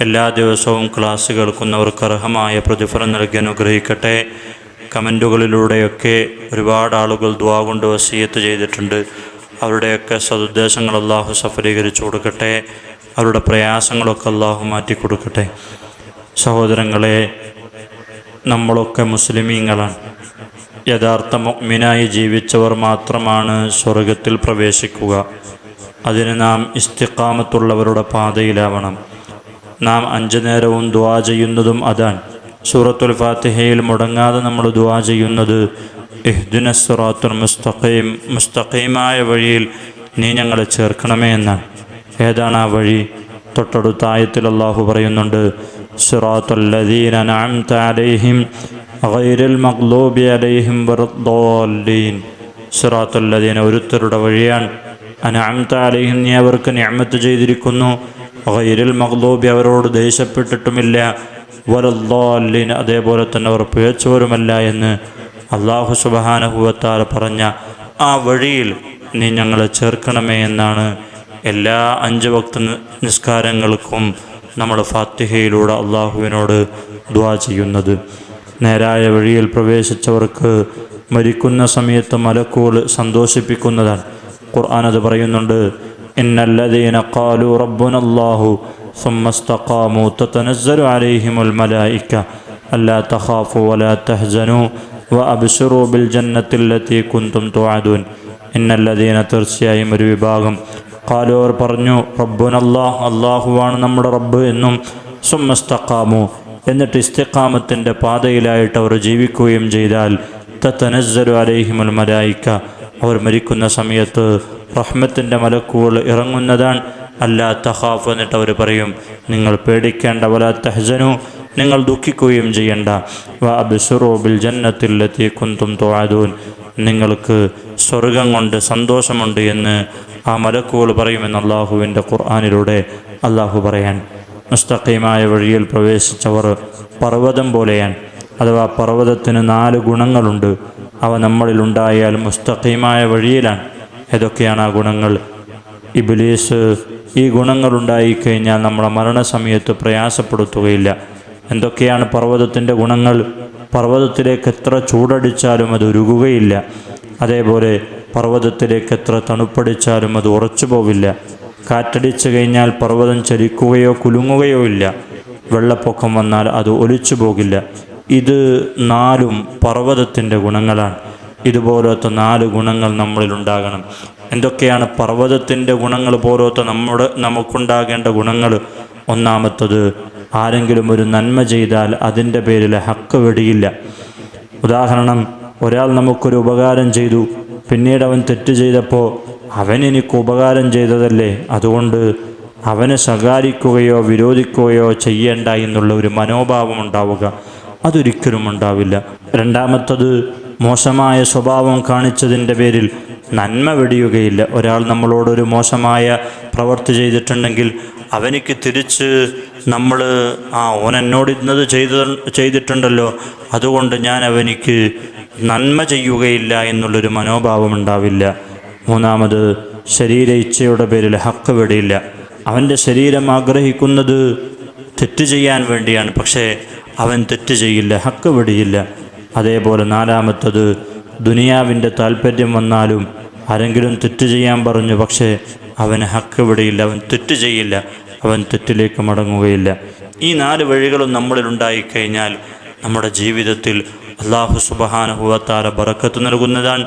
എല്ലാ ദിവസവും ക്ലാസ് കേൾക്കുന്നവർക്ക് അർഹമായ പ്രതിഫലം നൽകി അനുഗ്രഹിക്കട്ടെ. കമന്റുകളിലൂടെയൊക്കെ ഒരുപാട് ആളുകൾ ദ്വാ കൊണ്ട് വസീയത്ത് ചെയ്തിട്ടുണ്ട്. അവരുടെയൊക്കെ സതുദ്ദേശങ്ങൾ അള്ളാഹു സഫലീകരിച്ചു കൊടുക്കട്ടെ. അവരുടെ പ്രയാസങ്ങളൊക്കെ അള്ളാഹു മാറ്റി കൊടുക്കട്ടെ. സഹോദരങ്ങളെ നമ്മളൊക്കെ മുസ്ലിമീങ്ങളാണ്. യഥാർത്ഥ മുഗ്മിനായി ജീവിച്ചവർ മാത്രമാണ് സ്വർഗത്തിൽ പ്രവേശിക്കുക. അതിന് നാം ഇസ്തിക്കാമത്തുള്ളവരുടെ പാതയിലാവണം. നാം അഞ്ചു നേരവും ദുവാ ചെയ്യുന്നതും അതാണ്. സൂറത്തുൽ ഫാത്തിഹയിൽ മുടങ്ങാതെ നമ്മൾ ദുവാ ചെയ്യുന്നത് ഇഹ്ദിന സുറാത്തുൽ മുസ്തഖീം മുസ്തഖീമായ വഴിയിൽ നീ ഞങ്ങളെ ചേർക്കണമേ എന്നാണ്. ഏതാണ് ആ വഴി? തൊട്ടടുത്ത ആയത്തിൽ അള്ളാഹു പറയുന്നുണ്ട് സുറാത്തുല്ലീൻ അൻഅംത അലൈഹിം ഗൈറുൽ മഗ്ലൂബി അലൈഹിം ഒരുത്തരുടെ വഴിയാണ്. അനഅംത അലൈഹിം നീ അവർക്ക് നിഅമത്ത് ചെയ്തിരിക്കുന്നു. ഗൈറിൽ മഗ്ലൂബി അവരോട് ദേഷ്യപ്പെട്ടിട്ടുമില്ല. വറദ്ദാല്ലീൻ അതേപോലെ തന്നെ അവർ പിഴച്ചവരുമല്ല എന്ന് അള്ളാഹു സുബഹാനഹുവത്താൽ പറഞ്ഞ ആ വഴിയിൽ നീ ഞങ്ങളെ ചേർക്കണമേ എന്നാണ് എല്ലാ അഞ്ച് ഭക്ത നിസ്കാരങ്ങൾക്കും നമ്മൾ ഫാത്തിഹയിലൂടെ അള്ളാഹുവിനോട് ദ്വാ ചെയ്യുന്നത്. നേരായ വഴിയിൽ പ്രവേശിച്ചവർക്ക് മരിക്കുന്ന സമയത്ത് മലക്കൂൾ സന്തോഷിപ്പിക്കുന്നതാണ്. ഖുർആൻ അത് പറയുന്നുണ്ട് ഇന്നല്ലദീന ഖാലു റബ്ബുനല്ലാഹു ثم استقاموا تتنزل عليهم الملائكة ألا تخافوا ولا تحزنوا وأبشروا بالجنة التي كنتم توعدون إن الذين തീർച്ചയായും ഒരു വിഭാഗം കാലു അവർ പറഞ്ഞു റബ്ബുനല്ലാഹ് അള്ളാഹുവാണ് നമ്മുടെ റബ്ബ് എന്നും സുമ്മസ്തക്കാമു എന്നിട്ട് ഇസ്തിക്കാമത്തിൻ്റെ പാതയിലായിട്ട് അവർ ജീവിക്കുകയും ചെയ്താൽ തത്തനസ്സരു അലൈഹിമുൽ മലായിക്ക അവർ മരിക്കുന്ന സമയത്ത് റഹ്മത്തിന്റെ മലക്കുകൾ ഇറങ്ങുന്നതാണ്. അല്ലാ തഹാഫ് എന്നിട്ട് അവർ പറയും നിങ്ങൾ പേടിക്കേണ്ട വല തഹ്സനു നിങ്ങൾ ദുഃഖിക്കുകയും ചെയ്യണ്ട. വ ജന്നത്തിൽ ജന്നത്തിലെത്തി കുന്തും തോഴാദൂൻ നിങ്ങൾക്ക് സ്വർഗം കൊണ്ട് സന്തോഷമുണ്ട് എന്ന് ആ മലക്കുകൾ പറയുമെന്ന് അള്ളാഹുവിന്റെ ഖുർആാനിലൂടെ അള്ളാഹു പറയാൻ. മുസ്തഖീമായ വഴിയിൽ പ്രവേശിച്ചവർ പർവതം പോലെയാണ്. അഥവാ പർവതത്തിന് നാല് ഗുണങ്ങളുണ്ട്. അവ നമ്മളിലുണ്ടായാൽ മുസ്തഖീമായ വഴിയിലാണ്. ഏതൊക്കെയാണ് ആ ഗുണങ്ങൾ? ഇബിലീസ് ഈ ഗുണങ്ങളുണ്ടായിക്കഴിഞ്ഞാൽ നമ്മളെ മരണസമയത്ത് പ്രയാസപ്പെടുത്തുകയില്ല. എന്തൊക്കെയാണ് പർവതത്തിന്റെ ഗുണങ്ങൾ? പർവതത്തിലേക്ക് എത്ര ചൂടടിച്ചാലും അത് ഉരുകുകയില്ല. അതേപോലെ പർവതത്തിലേക്ക് എത്ര തണുപ്പടിച്ചാലും അത് ഉറച്ചു പോവില്ല. കാറ്റടിച്ചു കഴിഞ്ഞാൽ പർവതം ചലിക്കുകയോ കുലുങ്ങുകയോ ഇല്ല. വെള്ളപ്പൊക്കം വന്നാൽ അത് ഒലിച്ചു പോകില്ല. ഇത് നാലും പർവതത്തിന്റെ ഗുണങ്ങളാണ്. ഇതുപോലത്തെ നാല് ഗുണങ്ങൾ നമ്മളിൽ ഉണ്ടാകണം. എന്തൊക്കെയാണ് പർവതത്തിന്റെ ഗുണങ്ങൾ പോലത്തെ നമ്മുടെ നമുക്കുണ്ടാകേണ്ട ഗുണങ്ങൾ? ഒന്നാമത്തത് ആരെങ്കിലും ഒരു നന്മ ചെയ്താൽ അതിന്റെ പേരിൽ ഹക്ക് വെടിയില്ല. ഉദാഹരണം ഒരാൾ നമുക്കൊരു ഉപകാരം ചെയ്തു പിന്നീട് അവൻ തെറ്റ് ചെയ്തപ്പോൾ അവൻ എനിക്ക് ഉപകാരം ചെയ്തതല്ലേ? അതുകൊണ്ട് അവനെ ശകാരിക്കുകയോ വിരോധിക്കുകയോ ചെയ്യേണ്ട എന്നുള്ള ഒരു മനോഭാവം ഉണ്ടാവുക. അതൊരിക്കലും ഉണ്ടാവില്ല. രണ്ടാമത്തത് മോശമായ സ്വഭാവം കാണിച്ചതിന്റെ പേരിൽ നന്മ വെടിയുകയില്ല. ഒരാൾ നമ്മളോടൊരു മോശമായ പ്രവൃത്തി ചെയ്തിട്ടുണ്ടെങ്കിൽ അവനിക്ക് തിരിച്ച് നമ്മൾ ആ ഓൻ എന്നോട് ഇന്നത് ചെയ്ത ചെയ്തിട്ടുണ്ടല്ലോ. അതുകൊണ്ട് ഞാൻ അവനിക്ക് നന്മ ചെയ്യുകയില്ല എന്നുള്ളൊരു മനോഭാവം ഉണ്ടാവില്ല. മൂന്നാമത് ശരീര ഇച്ഛയുടെ പേരിൽ ഹക്ക് വെടിയില്ല. അവന്റെ ശരീരം ആഗ്രഹിക്കുന്നത് തെറ്റ് ചെയ്യാൻ വേണ്ടിയാണ്. പക്ഷേ അവൻ തെറ്റ് ചെയ്യില്ല ഹക്ക് വെടിയില്ല. അതേപോലെ നാലാമത്തത് ദുനിയാവിന്റെ താല്പര്യം വന്നാലും ആരെങ്കിലും തെറ്റ് ചെയ്യാൻ പറഞ്ഞു പക്ഷേ അവന് ഹക്ക് വിടയില്ല അവൻ തെറ്റ് ചെയ്യില്ല അവൻ തെറ്റിലേക്ക് മടങ്ങുകയില്ല. ഈ നാല് വഴികളും നമ്മളിൽ ഉണ്ടായിക്കഴിഞ്ഞാൽ നമ്മുടെ ജീവിതത്തിൽ അള്ളാഹു സുബഹാനുഭവത്താല ബറക്കത്ത് നൽകുന്നതാണ്.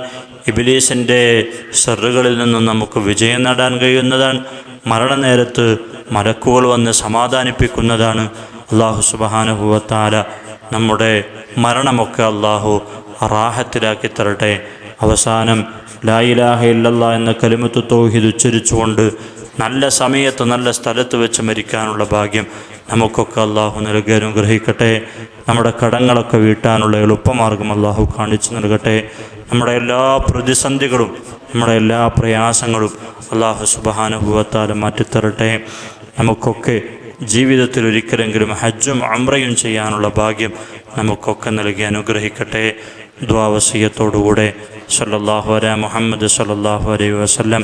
ഇബിലീസിന്റെ സെറുകളിൽ നിന്നും നമുക്ക് വിജയം നേടാൻ കഴിയുന്നതാണ്. മരണനേരത്ത് മരക്കുകൾ വന്ന് സമാധാനിപ്പിക്കുന്നതാണ് അള്ളാഹു സുബഹാനുഭവത്താല നമ്മുടെ മരണമൊക്കെ അള്ളാഹു റാഹത്തിലാക്കി തരട്ടെ. അവസാനം ലായിലാഹ ഇല്ലല്ല എന്ന കലിമത്ത് തൗഹീദ് ഉച്ചരിച്ചുകൊണ്ട് നല്ല സമയത്ത് നല്ല സ്ഥലത്ത് വെച്ച് മരിക്കാനുള്ള ഭാഗ്യം നമുക്കൊക്കെ അള്ളാഹു നൽകി ഗ്രഹിക്കട്ടെ നമ്മുടെ കടങ്ങളൊക്കെ വീട്ടാനുള്ള എളുപ്പമാർഗം അള്ളാഹു കാണിച്ചു നൽകട്ടെ. നമ്മുടെ എല്ലാ പ്രതിസന്ധികളും നമ്മുടെ എല്ലാ പ്രയാസങ്ങളും അള്ളാഹു സുബാനുഭവത്താലും മാറ്റിത്തരട്ടെ. നമുക്കൊക്കെ ജീവിതത്തിൽ ഒരിക്കലെങ്കിലും ഹജ്ജും അമ്രയും ചെയ്യാനുള്ള ഭാഗ്യം നമുക്കൊക്കെ നൽകി അനുഗ്രഹിക്കട്ടെ. ദ്വാവസീയത്തോടുകൂടെ സല്ലാഹു അല മുഹമ്മദ് സല്ലല്ലാഹു അലൈഹി വസ്ലം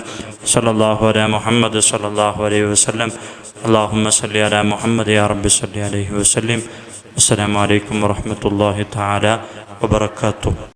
സല്ലല്ലാഹു അല മുഹമ്മദ് സല്ലല്ലാഹു അലൈഹി വസ്ലം അള്ളാഹുമ്മ സല്ലി അല മുഹമ്മദ് യാ റബ്ബി സല്ലി അലൈഹി വസ്ലിം അസ്സാം അലൈക്കും വറഹ്മത്തുള്ളാഹി തആല വബറകാതുഹു.